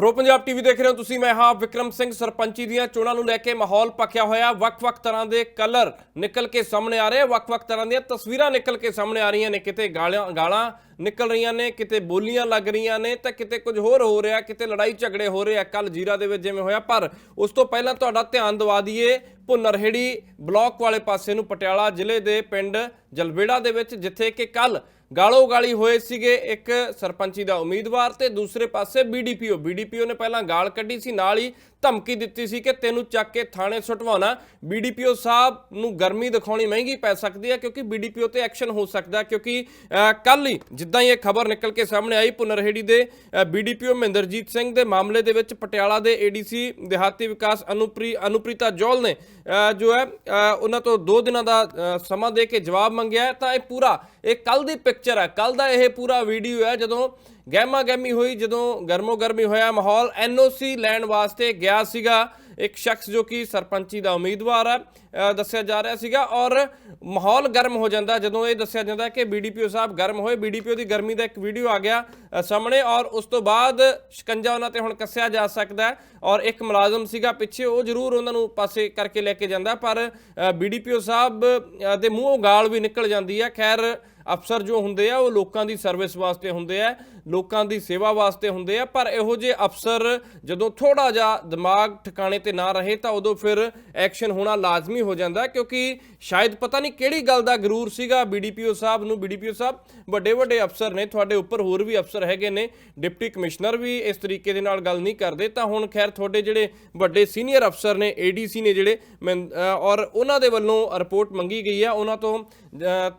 Pro Punjab TV ਦੇਖ ਰਹੇ ਹੋ ਤੁਸੀਂ, ਮੈਂ ਹਾਂ ਵਿਕਰਮ ਸਿੰਘ, ਸਰਪੰਚੀ ਦੀਆਂ ਚੋਣਾਂ ਨੂੰ ਲੈ ਕੇ ਮਾਹੌਲ ਪੱਕਿਆ ਹੋਇਆ। ਵੱਖ-ਵੱਖ ਤਰ੍ਹਾਂ ਦੇ ਕਲਰ ਨਿਕਲ ਕੇ ਸਾਹਮਣੇ ਆ ਰਹੇ। ਵੱਖ-ਵੱਖ ਤਰ੍ਹਾਂ ਦੀਆਂ ਤਸਵੀਰਾਂ ਨਿਕਲ ਕੇ ਸਾਹਮਣੇ ਆ ਰਹੀਆਂ ਨੇ। ਕਿਤੇ ਗਾਲਾਂ ਗਾਲਾਂ ਨਿਕਲ ਰਹੀਆਂ ਨੇ, ਕਿਤੇ ਬੋਲੀਆਂ ਲੱਗ ਰਹੀਆਂ ਨੇ ਤਾਂ ਕਿਤੇ ਕੁਝ ਹੋਰ ਹੋ ਰਿਹਾ, ਕਿਤੇ ਲੜਾਈ ਝਗੜੇ ਹੋ ਰਹੇ ਆ ਕੱਲ ਜੀਰਾ ਦੇ ਵਿੱਚ ਜਿਵੇਂ ਹੋਇਆ। ਪਰ ਉਸ ਤੋਂ ਪਹਿਲਾਂ ਤੁਹਾਡਾ ਧਿਆਨ ਦਿਵਾ ਦਈਏ, ਭੁੰਨਰਹੇੜੀ ਬਲਾਕ ਵਾਲੇ ਪਾਸੇ ਨੂੰ ਪਟਿਆਲਾ ਜ਼ਿਲ੍ਹੇ ਦੇ ਪਿੰਡ ਜਲਵੇੜਾ ਦੇ ਵਿੱਚ, ਜਿੱਥੇ ਕਿ ਕੱਲ ਗਾਲੋ ਗਾਲੀ ਹੋਏ ਸੀਗੇ ਇੱਕ ਸਰਪੰਚੀ ਦਾ ਉਮੀਦਵਾਰ ਤੇ ਦੂਸਰੇ ਪਾਸੇ ਬੀਡੀਪੀਓ ਬੀਡੀਪੀਓ ਨੇ ਪਹਿਲਾਂ ਗਾਲ ਕੱਢੀ ਸੀ, ਨਾਲ ਹੀ ਧਮਕੀ ਦਿੱਤੀ ਸੀ ਕਿ ਤੈਨੂੰ ਚੱਕ ਕੇ ਥਾਣੇ ਸੁਟਵਾਉਣਾ। ਬੀਡੀਪੀਓ ਸਾਹਿਬ ਨੂੰ ਗਰਮੀ ਦਿਖਾਉਣੀ ਮਹਿੰਗੀ ਪੈ ਸਕਦੀ ਹੈ ਕਿਉਂਕਿ ਬੀਡੀਪੀਓ ਤੇ ਐਕਸ਼ਨ ਹੋ ਸਕਦਾ ਕਿਉਂਕਿ ਕੱਲ ਹੀ ਜਿੱਦਾਂ ਹੀ ਇਹ ਖਬਰ ਨਿਕਲ ਕੇ ਸਾਹਮਣੇ ਆਈ ਪੁਨਰਹੇੜੀ ਦੇ ਬੀਡੀਪੀਓ ਮਹਿੰਦਰਜੀਤ ਸਿੰਘ ਦੇ ਮਾਮਲੇ ਦੇ ਵਿੱਚ ਪਟਿਆਲਾ ਦੇ ਏਡੀਸੀ ਦਿਹਾਤੀ ਵਿਕਾਸ ਅਨੁਪ੍ਰੀ, ਅਨੁਪ੍ਰੀਤਾ ਜੋਲ ਨੇ ਜੋ ਹੈ ਉਹਨਾਂ ਤੋਂ 2 ਦਿਨਾਂ ਦਾ ਸਮਾਂ ਦੇ ਕੇ ਜਵਾਬ ਮੰਗਿਆ ਤਾਂ ਇਹ ਪੂਰਾ ਇਹ ਕੱਲ ਦੀ ਪਿਕਚਰ ਹੈ ਕੱਲ ਦਾ ਇਹ ਪੂਰਾ ਵੀਡੀਓ ਹੈ ਜਦੋਂ ਗਹਿਮਾ ਗਹਿਮੀ ਹੋਈ ਜਦੋਂ ਗਰਮੋ ਗਰਮੀ ਹੋਇਆ ਮਾਹੌਲ ਐਨਓਸੀ ਲੈਣ ਵਾਸਤੇ ਗਿਆ ਸੀਗਾ ਇੱਕ ਸ਼ਖਸ ਜੋ ਕਿ ਸਰਪੰਚੀ ਦਾ ਉਮੀਦਵਾਰ ਹੈ ਦੱਸਿਆ ਜਾ ਰਿਹਾ ਸੀਗਾ। ਔਰ ਮਾਹੌਲ ਗਰਮ ਹੋ ਜਾਂਦਾ। ਜਦੋਂ ਇਹ ਦੱਸਿਆ ਜਾਂਦਾ ਕਿ ਬੀਡੀਪੀਓ ਸਾਹਿਬ ਗਰਮ ਹੋਏ ਬੀਡੀਪੀਓ ਦੀ ਗਰਮੀ ਦਾ ਇੱਕ ਵੀਡੀਓ ਆ ਗਿਆ ਸਾਹਮਣੇ। ਔਰ ਉਸ ਤੋਂ ਬਾਅਦ ਸ਼ਿਕੰਜਾ ਉਹਨਾਂ ਤੇ ਹੁਣ ਕੱਸਿਆ ਜਾ ਸਕਦਾ ਔਰ ਇੱਕ ਮੁਲਾਜ਼ਮ ਸੀਗਾ ਪਿੱਛੇ ਉਹ ਜ਼ਰੂਰ ਉਹਨਾਂ ਨੂੰ ਪਾਸੇ ਕਰਕੇ ਲੈ ਕੇ ਜਾਂਦਾ। ਪਰ ਬੀਡੀਪੀਓ ਸਾਹਿਬ ਅ, ਦੇ ਮੂੰਹੋਂ ਗਾਲ ਵੀ ਨਿਕਲ ਜਾਂਦੀ ਹੈ ਖੈਰ ਅਫਸਰ ਜੋ ਹੁੰਦੇ ਆ, ਉਹ ਲੋਕਾਂ ਦੀ ਸਰਵਿਸ ਵਾਸਤੇ ਹੁੰਦੇ ਆ, ਲੋਕਾਂ ਦੀ ਸੇਵਾ ਵਾਸਤੇ ਹੁੰਦੇ ਆ, ਪਰ ਇਹੋ ਜਿਹੇ ਅਫਸਰ ਜਦੋਂ ਥੋੜਾ ਜਿਹਾ ਦਿਮਾਗ ਠਿਕਾਣੇ ਤੇ ਨਾ ਰਹੇ ਤਾਂ ਉਦੋਂ ਫਿਰ ਐਕਸ਼ਨ ਹੋਣਾ ਲਾਜ਼ਮੀ ਹੋ ਜਾਂਦਾ ਕਿਉਂਕਿ ਸ਼ਾਇਦ ਪਤਾ ਨਹੀਂ ਕਿਹੜੀ ਗੱਲ ਦਾ ਗਰੂਰ ਸੀਗਾ ਬੀਡੀਪੀਓ ਸਾਹਿਬ ਨੂੰ ਬੀਡੀਪੀਓ ਸਾਹਿਬ ਵੱਡੇ ਵੱਡੇ ਅਫਸਰ ਨੇ, ਤੁਹਾਡੇ ਉੱਪਰ ਹੋਰ ਵੀ ਅਫਸਰ ਹੈਗੇ ਨੇ, ਡਿਪਟੀ ਕਮਿਸ਼ਨਰ ਵੀ ਇਸ ਤਰੀਕੇ ਦੇ ਨਾਲ ਗੱਲ ਨਹੀਂ ਕਰਦੇ, ਤਾਂ ਹੁਣ ਖੈਰ ਤੁਹਾਡੇ ਜਿਹੜੇ ਵੱਡੇ ਸੀਨੀਅਰ ਅਫਸਰ ਨੇ ਏਡੀਸੀ ਨੇ ਜਿਹੜੇ, ਮੈਂ- ਔਰ ਉਹਨਾਂ ਦੇ ਵੱਲੋਂ ਰਿਪੋਰਟ ਮੰਗੀ ਗਈ ਆ ਉਹਨਾਂ ਤੋਂ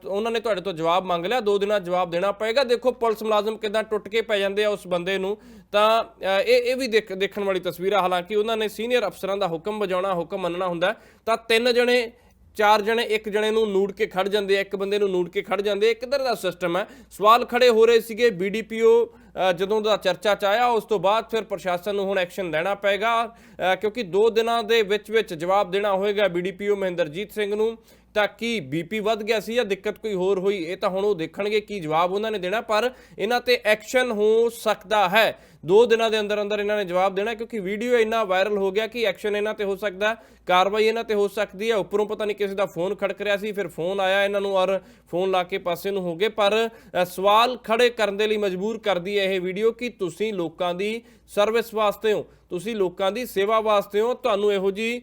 ਉਹਨਾਂ ਨੇ ਤੁਹਾਡੇ ਤੋਂ ਜਵਾਬ ਮੰਗ ਲਿਆ, ਦੋ ਦਿਨਾਂ ਜਵਾਬ ਦੇਣਾ ਪਏਗਾ। ਦੇਖੋ, ਪੁਲਿਸ ਮੁਲਾਜ਼ਮ ਕਿਦਾਂ ਟੁੱਟ ਕੇ ਪੈ ਜਾਂਦੇ ਆ ਉਸ ਬੰਦੇ ਨੂੰ। ਤਾਂ ਇਹ ਇਹ ਵੀ ਦੇਖਣ ਵਾਲੀ ਤਸਵੀਰ ਆ ਹਾਲਾਂਕਿ ਉਹਨਾਂ ਨੇ ਸੀਨੀਅਰ ਅਫਸਰਾਂ ਦਾ ਹੁਕਮ ਵਜਾਉਣਾ, ਹੁਕਮ ਮੰਨਣਾ ਹੁੰਦਾ ਤਾਂ ਤਿੰਨ ਜਣੇ, ਚਾਰ ਜਣੇ, ਇੱਕ ਜਣੇ ਨੂੰ ਨੂੜ ਕੇ ਖੜ ਜਾਂਦੇ ਆ, ਇੱਕ ਬੰਦੇ ਨੂੰ ਨੂੜ ਕੇ ਖੜ ਜਾਂਦੇ ਆ। ਕਿੱਧਰ ਦਾ ਸਿਸਟਮ ਹੈ। ਸਵਾਲ ਖੜੇ ਹੋ ਰਹੇ ਸੀਗੇ ਬੀਡੀਪੀਓ ਜਦੋਂ ਦਾ ਚਰਚਾ ਚ ਆਇਆ, ਉਸ ਤੋਂ ਬਾਅਦ ਫਿਰ ਪ੍ਰਸ਼ਾਸਨ ਨੂੰ ਹੁਣ ਐਕਸ਼ਨ ਲੈਣਾ ਪਏਗਾ। ਕਿਉਂਕਿ 2 ਦਿਨਾਂ ਦੇ ਵਿੱਚ ਵਿੱਚ ਜਵਾਬ ਦੇਣਾ ਹੋਏਗਾ ਬੀਡੀਪੀਓ ਮਹਿੰਦਰਜੀਤ ਸਿੰਘ ਨੂੰ। ਤਾਂ ਕੀ ਬੀਪੀ ਵੱਧ ਗਿਆ ਸੀ ਜਾਂ ਦਿੱਕਤ ਕੋਈ ਹੋਰ ਹੋਈ? ਇਹ ਤਾਂ ਹੁਣ ਉਹ ਦੇਖਣਗੇ ਕੀ ਜਵਾਬ ਉਹਨਾਂ ਨੇ ਦੇਣਾ, ਪਰ ਇਹਨਾਂ ਤੇ ਐਕਸ਼ਨ ਹੋ ਸਕਦਾ ਹੈ। ਦੋ ਦਿਨਾਂ ਦੇ ਅੰਦਰ ਅੰਦਰ ਇਹਨਾਂ ਨੇ ਜਵਾਬ ਦੇਣਾ, ਕਿਉਂਕਿ ਵੀਡੀਓ ਇੰਨਾ ਵਾਇਰਲ ਹੋ ਗਿਆ ਕਿ ਐਕਸ਼ਨ ਇਹਨਾਂ ਤੇ ਹੋ ਸਕਦਾ, ਕਾਰਵਾਈ ਇਹਨਾਂ ਤੇ ਹੋ ਸਕਦੀ ਹੈ। ਉੱਪਰੋਂ ਪਤਾ ਨਹੀਂ ਕਿਸੇ ਦਾ ਫੋਨ ਖੜਕ ਰਿਹਾ ਸੀ, ਫਿਰ ਫੋਨ ਆਇਆ ਇਹਨਾਂ ਨੂੰ ਔਰ ਫੋਨ ਲਾ ਕੇ ਪਾਸੇ ਨੂੰ ਹੋ ਗਏ, ਪਰ ਸਵਾਲ ਖੜੇ ਕਰਨ ਦੇ ਲਈ ਮਜਬੂਰ ਕਰਦੀ ਹੈ ਇਹ ਵੀਡੀਓ ਕਿ ਤੁਸੀਂ ਲੋਕਾਂ ਦੀ ਸਰਵਿਸ ਵਾਸਤੇ ਹੋ। ਤੁਸੀਂ ਲੋਕਾਂ ਦੀ ਸੇਵਾ ਵਾਸਤੇ ਹੋ। ਤੁਹਾਨੂੰ ਇਹੋ ਜੀ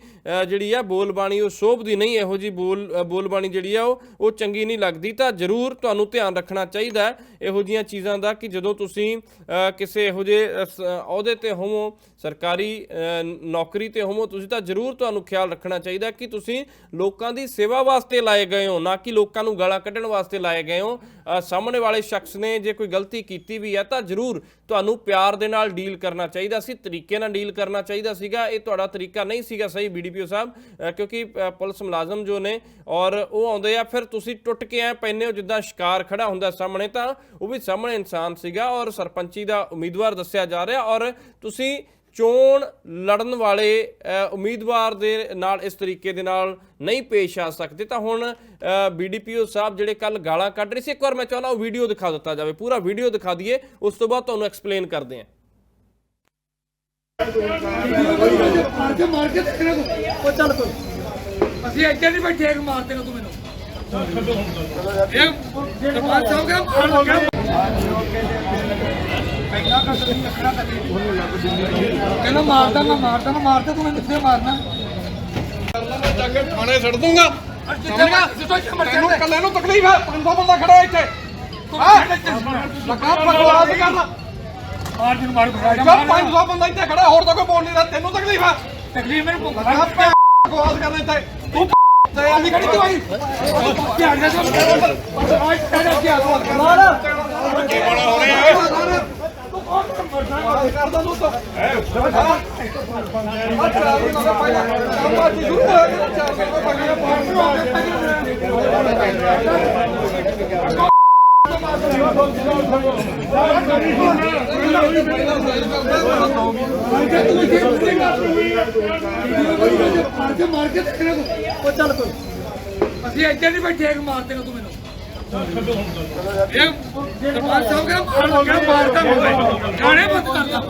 ਜਿਹੜੀ ਆ ਬੋਲਬਾਣੀ ਉਹ ਸ਼ੋਭਦੀ ਨਹੀਂ। ਇਹੋ ਜੀ ਬੋਲ ਬੋਲਬਾਣੀ ਜਿਹੜੀ ਆ ਉਹ ਉਹ ਚੰਗੀ ਨਹੀਂ ਲੱਗਦੀ। ਤਾਂ ਜ਼ਰੂਰ ਤੁਹਾਨੂੰ ਧਿਆਨ ਰੱਖਣਾ ਚਾਹੀਦਾ ਇਹੋ ਜੀਆਂ ਚੀਜ਼ਾਂ ਦਾ ਕਿ ਜਦੋਂ ਤੁਸੀਂ ਕਿਸੇ ਇਹੋ ਜਿਹੇ ਸ- ਅਹੁਦੇ ਤੇ ਹੋਵੋ, ਸਰਕਾਰੀ ਨੌਕਰੀ ਤੇ ਹੋਵੋ, ਤੁਸੀਂ ਤਾਂ ਜ਼ਰੂਰ ਤੁਹਾਨੂੰ ਖਿਆਲ ਰੱਖਣਾ ਚਾਹੀਦਾ ਕਿ ਤੁਸੀਂ ਲੋਕਾਂ ਦੀ ਸੇਵਾ ਵਾਸਤੇ ਲਾਏ ਗਏ ਹੋ, ਨਾ ਕਿ ਲੋਕਾਂ ਨੂੰ ਗਾਲਾਂ ਕੱਢਣ ਵਾਸਤੇ ਲਾਏ ਗਏ ਹੋ। ਸਾਹਮਣੇ ਵਾਲੇ ਸ਼ਖਸ ਨੇ ਜੇ ਕੋਈ ਗਲਤੀ ਕੀਤੀ ਵੀ ਹੈ ਤਾਂ ਜ਼ਰੂਰ ਤੁਹਾਨੂੰ ਪਿਆਰ ਦੇ ਨਾਲ ਡੀਲ ਕਰ ਕਰਨਾ ਚਾਹੀਦਾ ਸੀ, ਤਰੀਕੇ ਨਾਲ ਡੀਲ ਕਰਨਾ ਚਾਹੀਦਾ ਸੀਗਾ। ਇਹ ਤੁਹਾਡਾ ਤਰੀਕਾ ਨਹੀਂ ਸੀਗਾ ਸਹੀ ਬੀਡੀਪੀਓ ਸਾਹਿਬ ਕਿਉਂਕਿ ਪੁਲਿਸ ਮੁਲਾਜ਼ਮ ਜੋ ਨੇ ਔਰ ਉਹ ਆਉਂਦੇ ਆ, ਫਿਰ ਤੁਸੀਂ ਟੁੱਟ ਕੇ ਐ ਪੈਨੇ ਹੋ ਜਿੱਦਾਂ ਸ਼ਿਕਾਰ ਖੜਾ ਹੁੰਦਾ ਸਾਹਮਣੇ, ਤਾਂ ਉਹ ਵੀ ਸਾਹਮਣੇ ਇਨਸਾਨ ਸੀਗਾ ਔਰ ਸਰਪੰਚੀ ਦਾ ਉਮੀਦਵਾਰ ਦੱਸਿਆ ਜਾ ਰਿਹਾ ਔਰ ਤੁਸੀਂ ਚੋਣ ਲੜਨ ਵਾਲੇ ਉਮੀਦਵਾਰ ਦੇ ਨਾਲ ਇਸ ਤਰੀਕੇ ਦੇ ਨਾਲ ਨਹੀਂ ਪੇਸ਼ ਆ ਸਕਦੇ। ਤਾਂ ਹੁਣ ਬੀਡੀਪੀਓ ਸਾਹਿਬ ਜਿਹੜੇ ਕੱਲ ਗਾਲਾਂ ਕੱਢ ਰਹੇ ਸੀ, ਇੱਕ ਵਾਰ ਮੈਂ ਚਾਹੁੰਦਾ ਉਹ ਵੀਡੀਓ ਦਿਖਾ ਦਿੱਤਾ ਜਾਵੇ, ਪੂਰਾ ਵੀਡੀਓ ਦਿਖਾ ਦਈਏ, ਉਸ ਤੋਂ ਬਾਅਦ ਤੁਹਾਨੂੰ ਐਕਸਪਲੇਨ ਕਰਦੇ ਹਾਂ ਮਾਰ ਕੇ ਮਾਰ ਕੇ ਦੇਖਣਾ ਤੂੰ ਉਹ ਚੱਲ ਕੋਈ ਅਸੀਂ ਇੱਥੇ ਨਹੀਂ ਬੈਠੇ ਇੱਕ ਮਾਰ ਦੇਗਾ ਤੂੰ ਮੈਨੂੰ। ਇਹ ਜੇ ਬਾਤ ਹੋ ਗਿਆ ਮਾਰ ਕਦੇ ਕਹਿੰਦਾ ਮਾਰਦਾ ਮੈਂ ਮਾਰਦਾ ਮੈਂ ਮਾਰਦਾ ਤੂੰ ਮੈਨੂੰ ਕਿੱਥੇ ਮਾਰਨਾ? ਜਾ ਕੇ ਥਾਣੇ ਛੱਡ ਦੂੰਗਾ। ਤੈਨੂੰ ਇਕੱਲੇ ਨੂੰ ਤਕਲੀਫ ਹੈ। 500 ਬੰਦਾ ਖੜਾ ਇੱਥੇ। ਲੱਗਾ ਬਕਵਾਸ ਕਰਨਾ ਮਾਰ ਜਿਹਨੂੰ ਮਾਰ। ਜੋ 500 ਬੰਦਾ ਇੱਥੇ ਖੜਾ ਹੋਰ ਤਾਂ ਕੋਈ ਬੋਲ ਨਹੀਂ ਰਿਹਾ ਤੈਨੂੰ ਤਕਲੀਫ ਹੈ ਤਕਲੀਫ ਮੈਨੂੰ ਭੁੱਖ ਲੱਗਾ ਲੱਗਾ ਬਕਵਾਸ ਕਰਨਾ ਇੱਥੇ। ਤੂੰ ਤੇ ਆਲੀ ਖੜੀ ਤੂੰ ਆਈ? ਧਿਆਨ ਨਾਲ ਸੁਣ ਆਜ ਤੇਰਾ ਕੀ ਹਾਲ ਮਾਰ। ਕੀ ਬੜਾ ਹੋ? ਰਿਹਾ ਹੈ ਕਰਦਾ ਤੂੰ ਤਾਂ। ਮਾਰ ਕੇ ਮਾਰ ਕੇ ਦੇਖਣਾ ਤੂੰ ਉਹ ਚੱਲ ਕੋਈ ਅਸੀਂ ਇੱਥੇ ਨਹੀਂ ਬੈਠੇ ਇੱਕ ਮਾਰ ਦੇਗਾ ਤੂੰ ਮੈਨੂੰ ਇਹ ਸਰਪੰਚ ਸਾਹਿਬ ਕਹਿੰਦਾ ਮਾਰ ਲੱਗਿਆ ਮਾਰ ਤਾਂ ਹੋਵੇ ਗਾਣੇ ਬੰਦ ਕਰ ਦਾ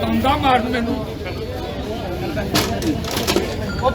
ਤੰਦਾ ਮਾਰਨ ਮੈਨੂੰ ਉਹ